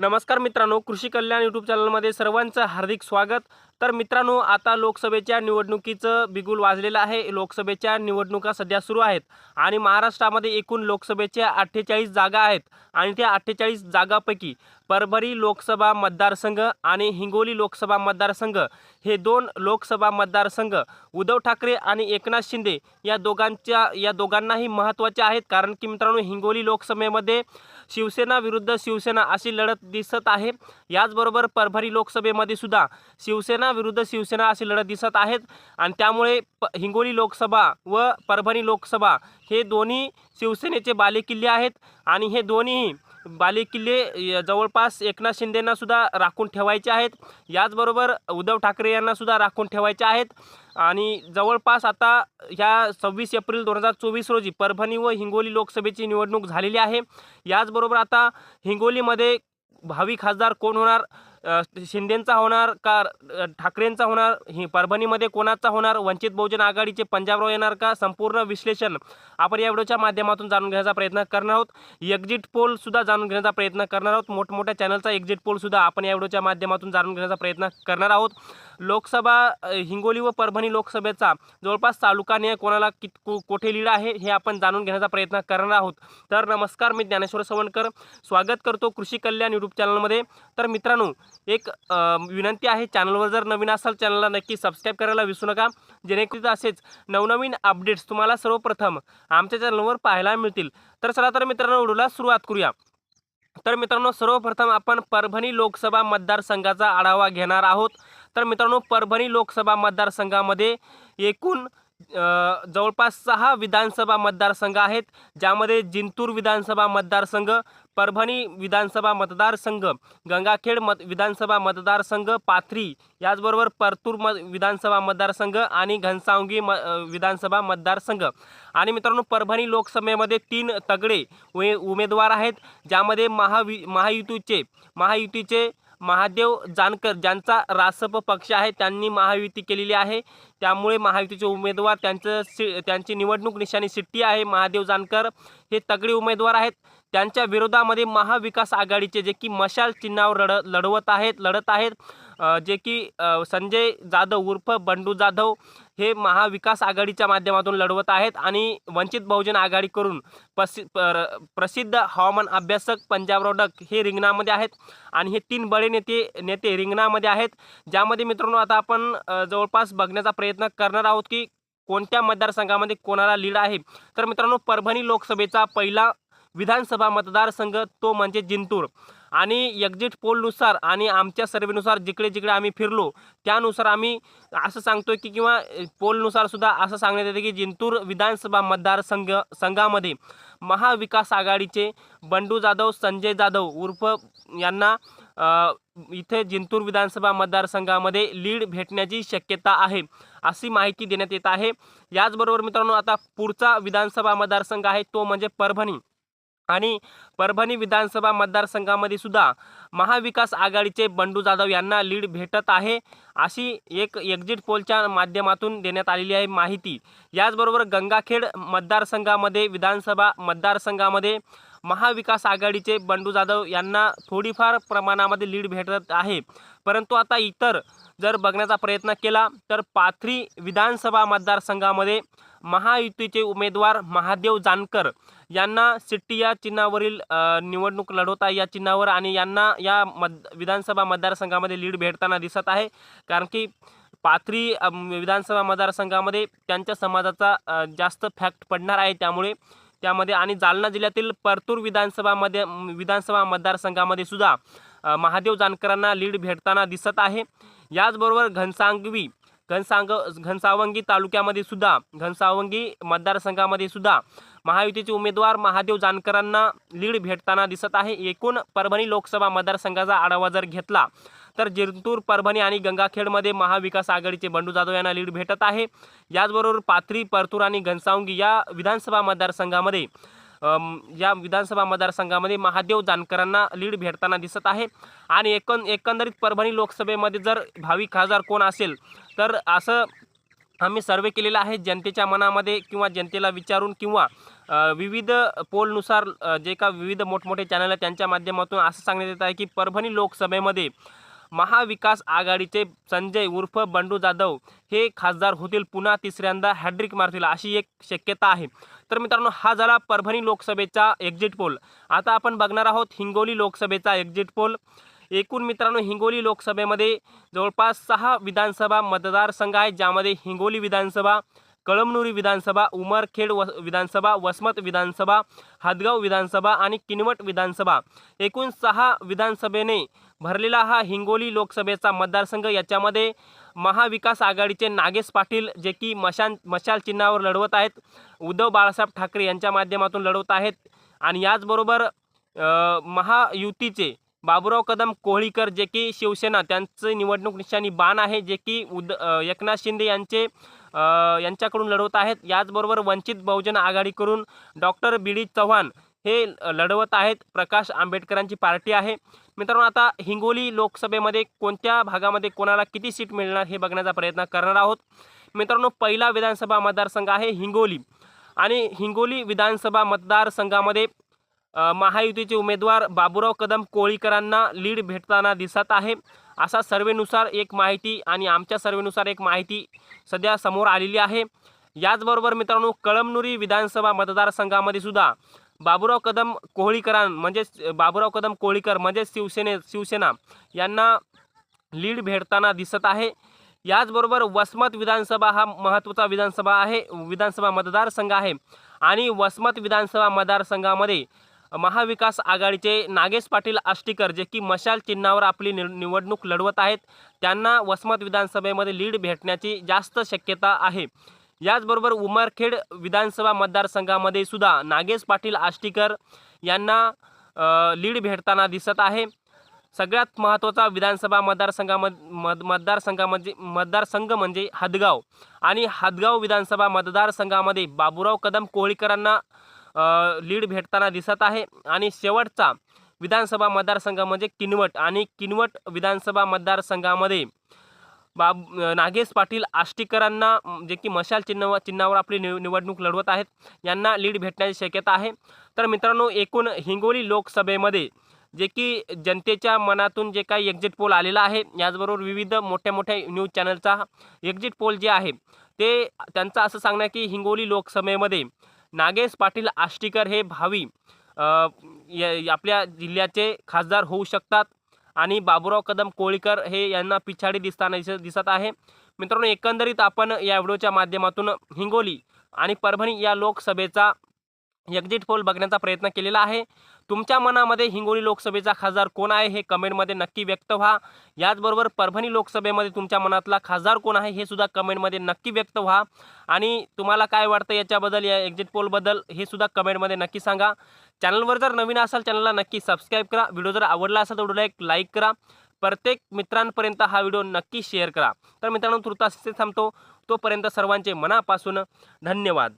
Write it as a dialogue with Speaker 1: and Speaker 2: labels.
Speaker 1: नमस्कार मित्रांनो कृषी कल्याण यूट्यूब चॅनलमध्ये सर्वांचं हार्दिक स्वागत. तर मित्रांनो आता लोकसभेच्या निवडणुकीचं बिगुल वाजलेलं आहे. लोकसभेच्या निवडणुका सध्या सुरू आहेत आणि महाराष्ट्रामध्ये एकूण लोकसभेच्या अठ्ठेचाळीस जागा आहेत आणि त्या अठ्ठेचाळीस जागापैकी परभरी लोकसभा मतदारसंघ आणि हिंगोली लोकसभा मतदारसंघ हे दोन लोकसभा मतदारसंघ उद्धव ठाकरे आणि एकनाथ शिंदे या दोघांच्या या दोघांनाही महत्त्वाच्या आहेत. कारण की मित्रांनो हिंगोली लोकसभेमध्ये शिवसेना विरुद्ध शिवसेना अशी लढत दिसत आहे. याचबरोबर परभणी लोकसभेमध्ये सुद्धा शिवसेना विरुद्ध शिवसेना अशी लढत दिसत आहेत. आणि त्यामुळे प हिंगोली लोकसभा व परभणी लोकसभा हे दोन्ही शिवसेनेचे बालेकिल्ले आहेत. आणि हे दोन्हीही बालेकिल्ले जवळपास एकनाथ शिंदेंनासुद्धा राखून ठेवायचे आहेत. याचबरोबर उद्धव ठाकरे यांनासुद्धा राखून ठेवायचे आहेत. आणि जवळपास आता ह्या सव्वीस एप्रिल दोन हजार चोवीस रोजी परभणी व हिंगोली लोकसभेची निवडणूक झालेली आहे. याचबरोबर आता हिंगोलीमध्ये भावी खासदार कोण होणार? शिंदेंचा होणार का ठाकरेंचा होणार? ही परभणीमध्ये कोणाचा होणार? वंचित बहुजन आघाडीचे पंजाबराव येणार का? संपूर्ण विश्लेषण आपण या व्हिडिओच्या माध्यमातून जाणून घेण्याचा प्रयत्न करणार आहोत. एक्झिट पोलसुद्धा जाणून घेण्याचा प्रयत्न करणार आहोत. मोठमोठ्या चॅनलचा एक्झिट पोलसुद्धा आपण या व्हिडिओच्या माध्यमातून जाणून घेण्याचा प्रयत्न करणार आहोत. लोकसभा हिंगोली व परभणी लोकसभेचा जवळपास तालुकाने कोणाला कित को- कोठे लिहिलं आहे हे आपण जाणून घेण्याचा प्रयत्न करणार आहोत. तर नमस्कार मी ज्ञानेश्वर सवणकर स्वागत करतो कृषी कल्याण यूट्यूब चॅनलमध्ये. तर मित्रांनो एक विनंती आहे चॅनलवर जर नवीन असाल चॅनलला नक्की सबस्क्राईब करायला विसरू नका. जेणेकरून असेच नवनवीन अपडेट्स तुम्हाला सर्वप्रथम आमच्या चॅनलवर पाहायला मिळतील. तर चला तर मित्रांनो व्हिडिओला सुरुवात करूया. तर मित्रांनो सर्वप्रथम आपण परभणी लोकसभा मतदारसंघाचा आढावा घेणार आहोत. तर मित्रांनो परभणी लोकसभा मतदारसंघामध्ये एकूण जवळपास सहा विधानसभा मतदारसंघ आहेत ज्यामध्ये जिंतूर विधानसभा मतदारसंघ परभणी विधानसभा मतदारसंघ गंगाखेड मत विधानसभा मतदारसंघ पाथरी याचबरोबर परतूर म विधानसभा मतदारसंघ आणि घनसावंगी म विधानसभा मतदारसंघ. आणि मित्रांनो परभणी लोकसभेमध्ये तीन तगडे उमे उमेदवार आहेत ज्यामध्ये महावि महायुतीचे महायुतीचे महादेव जानकर ज्यांचा रासप पक्ष आहे त्यांनी महायुती केलेली आहे. त्यामुळे महायुतीचे उमेदवार त्यांचं सि त्यांची निवडणूक निशाणी सिट्टी आहे. महादेव जानकर हे तगडे उमेदवार आहेत. त्यांच्या विरोधामध्ये महाविकास आघाडीचे जे की मशाल चिन्हावर लढ लढवत आहेत लढत आहेत. जे की संजय जाधव उर्फ बंडू जाधव हे महाविकास आघाडीच्या माध्यमातून लढवत आहेत आणि वंचित बहुजन आघाडीकडून प्रसि प्रसिद्ध हवामान अभ्यासक पंजाबराव डक हे रिंगणामध्ये आहेत. आणि हे तीन बडे नेते नेते रिंगणामध्ये आहेत. ज्यामध्ये मित्रांनो आता आपण जवळपास बघण्याचा प्रयत्न करणार आहोत की कोणत्या मतदारसंघामध्ये कोणाला लीड आहे. तर मित्रांनो परभणी लोकसभेचा पहिला विधानसभा मतदारसंघ तो म्हणजे जिंतूर. आणि एक्झिट पोलनुसार आणि आमच्या सर्वेनुसार जिकडे जिकडे आम्ही फिरलो त्यानुसार आम्ही असं सांगतो की किंवा पोलनुसार सुद्धा असं सांगण्यात येते की जिंतूर विधानसभा मतदारसंघ संघामध्ये महाविकास आघाडीचे बंडू जाधव संजय जाधव उर्फ यांना इथे जिंतूर विधानसभा मतदारसंघामध्ये लीड भेटण्याची शक्यता आहे अशी माहिती देण्यात येत आहे. याचबरोबर मित्रांनो आता पुढचा विधानसभा मतदारसंघ आहे तो म्हणजे परभणी. आणि परभणी विधानसभा मतदारसंघामध्ये सुद्धा महाविकास आघाडीचे बंडू जाधव यांना लीड भेटत आहे. अशी एक एक्झिट पोलच्या माध्यमातून देण्यात आलेली आहे माहिती. याचबरोबर गंगाखेड मतदारसंघामध्ये विधानसभा मतदारसंघामध्ये महाविकास आघाडीचे बंडू जाधव यांना थोडीफार प्रमाणामध्ये लीड भेटत आहे. परंतु आता इतर जर बघण्याचा प्रयत्न केला तर पाथरी विधानसभा मतदारसंघामध्ये महायुतीचे उमेदवार महादेव जानकर यांना सिट्टी या चिन्हावरील निवडणूक लढवता या चिन्हावर आणि यांना या मत विधानसभा मतदारसंघामध्ये लीड भेटताना दिसत आहे. कारण की पाथरी विधानसभा मतदारसंघामध्ये त्यांच्या समाजाचा जास्त फॅक्ट पडणार आहे त्यामुळे त्यामध्ये आणि जालना जिल्ह्यातील परतूर विधानसभामध्ये विधानसभा मतदारसंघामध्ये सुद्धा महादेव जानकरांना लीड भेटताना दिसत आहे. याचबरोबर घनसांगवी घनसांग घनसावंगी तालुक्यामध्ये सुद्धा घनसावंगी मतदारसंघामध्ये सुद्धा महायुतीचे उमेदवार महादेव जानकरांना लीड भेटताना दिसत आहे. एकूण परभणी लोकसभा मतदारसंघाचा आढावा जर घेतला तर जिंतूर परभणी आणि गंगाखेडमध्ये महाविकास आघाडीचे बंडू जाधव यांना लीड भेटत आहे. याचबरोबर पाथरी परतूर आणि घनसावंगी या विधानसभा मतदारसंघामध्ये या विधानसभा मतदारसंघामध्ये महादेव जानकरांना लीड भेटताना दिसत आहे. आणि एकं एकंदरीत परभणी लोकसभेमध्ये जर भावी खासदार कोण असेल तर असं आम्ही सर्वे केलेला आहे. जनतेच्या मनामध्ये किंवा जनतेला विचारून किंवा विविध पोलनुसार जे का विविध मोठमोठे चॅनल आहेत त्यांच्या माध्यमातून असं सांगण्यात येत आहे की परभणी लोकसभेमध्ये महाविकास आघाडीचे संजय उर्फ बंडू जाधव हे खासदार होतील. पुन्हा तिसऱ्यांदा हॅड्रिक मारतील अशी एक शक्यता आहे. तर मित्रांनो हा झाला परभणी लोकसभेचा एक्झिट पोल आता आपण बघणार आहोत हिंगोली लोकसभेचा एक्झिट पोल एकूण मित्रांनो हिंगोली लोकसभेमध्ये जवळपास सहा विधानसभा मतदारसंघ आहेत ज्यामध्ये हिंगोली विधानसभा कळमनुरी विधानसभा उमरखेड व विधानसभा वसमत विधानसभा हादगाव विधानसभा आणि किनवट विधानसभा. एकूण सहा विधानसभेने भरलेला हा हिंगोली लोकसभेचा मतदारसंघ. याच्यामध्ये महाविकास आघाडीचे नागेश पाटील जे की मशान मशाल चिन्हावर लढवत आहेत. उद्धव बाळासाहेब ठाकरे यांच्या माध्यमातून लढवत आहेत. आणि याचबरोबर महायुतीचे बाबुराव कदम कोहळीकर जे की शिवसेना त्यांचे निवडणूक निशाणी बाण आहे जे की उद एकनाथ शिंदे यांचे यांच्याकडून लढवत आहेत. याचबरोबर वंचित बहुजन आघाडीकडून डॉक्टर बी डी चव्हाण हे लढवत आहेत. प्रकाश आंबेडकरांची पार्टी आहे. मित्रांनो आता हिंगोली लोकसभेमध्ये कोणत्या भागामध्ये कोणाला किती सीट मिळणार हे बघण्याचा प्रयत्न करणार आहोत. मित्रांनो पहिला विधानसभा मतदारसंघ आहे हिंगोली. आणि हिंगोली विधानसभा मतदारसंघामध्ये महायुतीचे उमेदवार बाबुराव कदम कोळीकरांना लीड भेटताना दिसत आहे. असा सर्वेनुसार एक माहिती आणि आमच्या सर्वेनुसार एक माहिती सध्या समोर आलेली आहे. याचबरोबर मित्रांनो कळमनुरी विधानसभा मतदारसंघामध्ये सुद्धा बाबुराव कदम कोहळीकरां म्हणजेच बाबुराव कदम कोहळीकर म्हणजेच शिवसेने शिवसेना यांना लीड भेटताना दिसत आहे. याचबरोबर वसमत विधानसभा हा महत्त्वाचा विधानसभा आहे विधानसभा मतदारसंघ आहे. आणि वसमत विधानसभा मतदारसंघामध्ये महाविकास आघाडीचे नागेश पाटील आष्टीकर जे की मशाल चिन्हावर आपली नि निवडणूक लढवत आहेत त्यांना वसमत विधानसभेमध्ये लीड भेटण्याची जास्त शक्यता आहे. याचबरोबर उमरखेड विधानसभा मतदारसंघामध्ये सुद्धा नागेश पाटील आष्टीकर यांना लीड भेटताना दिसत आहे. सगळ्यात महत्त्वाचा विधानसभा मतदारसंघामध्ये मत मतदारसंघामध्ये मतदारसंघ म्हणजे हदगाव. आणि हदगाव विधानसभा मतदारसंघामध्ये बाबुराव कदम कोळीकरांना लीड भेटताना दिसत आहे. आणि शेवटचा विधानसभा मतदारसंघ म्हणजे किनवट. आणि किनवट विधानसभा मतदारसंघामध्ये बाब नागेश पाटील आष्टीकरांना जे की मशाल चिन्ह चिन्हावर आपली निव निवडणूक लढवत आहेत यांना लीड भेटण्याची शक्यता आहे. तर मित्रांनो एकूण हिंगोली लोकसभेमध्ये जे की जनतेच्या मनातून जे काही एक्झिट पोल आलेला आहे याचबरोबर विविध मोठ्या मोठ्या न्यूज चॅनलचा एक्झिट पोल जे आहे ते त्यांचं असं सांगणं की हिंगोली लोकसभेमध्ये नागेश पाटील आष्टीकर हे भावी आपल्या जिल्ह्याचे खासदार होऊ शकतात. आणि बाबुराव कदम कोळीकर हे यांना पिछाडी दिसताना दिसत दिसत आहे. मित्रांनो एकंदरीत आपण या व्हिडिओच्या माध्यमातून हिंगोली आणि परभणी या लोकसभेचा एक्झिट पोल बघण्याचा प्रयत्न केलेला आहे. तुमच्या मनामध्ये हिंगोली लोकसभेचा खासदार कोण आहे हे कमेंटमध्ये नक्की व्यक्त व्हा. याचबरोबर परभणी लोकसभेमध्ये तुमच्या मनातला खासदार कोण आहे हे सुद्धा कमेंटमध्ये नक्की व्यक्त व्हा. आणि तुम्हाला काय वाटतं याच्याबद्दल या एक्झिट पोलबद्दल हे सुद्धा कमेंटमध्ये नक्की सांगा. चॅनलवर जर नवीन असाल चॅनलला नक्की सबस्क्राईब करा. व्हिडिओ जर आवडला असेल तर व्हिडिओला एक लाईक करा. प्रत्येक मित्रांपर्यंत हा व्हिडिओ नक्की शेअर करा. तर मित्रांनो तुर्तास थांबतो. तोपर्यंत सर्वांचे मनापासून धन्यवाद.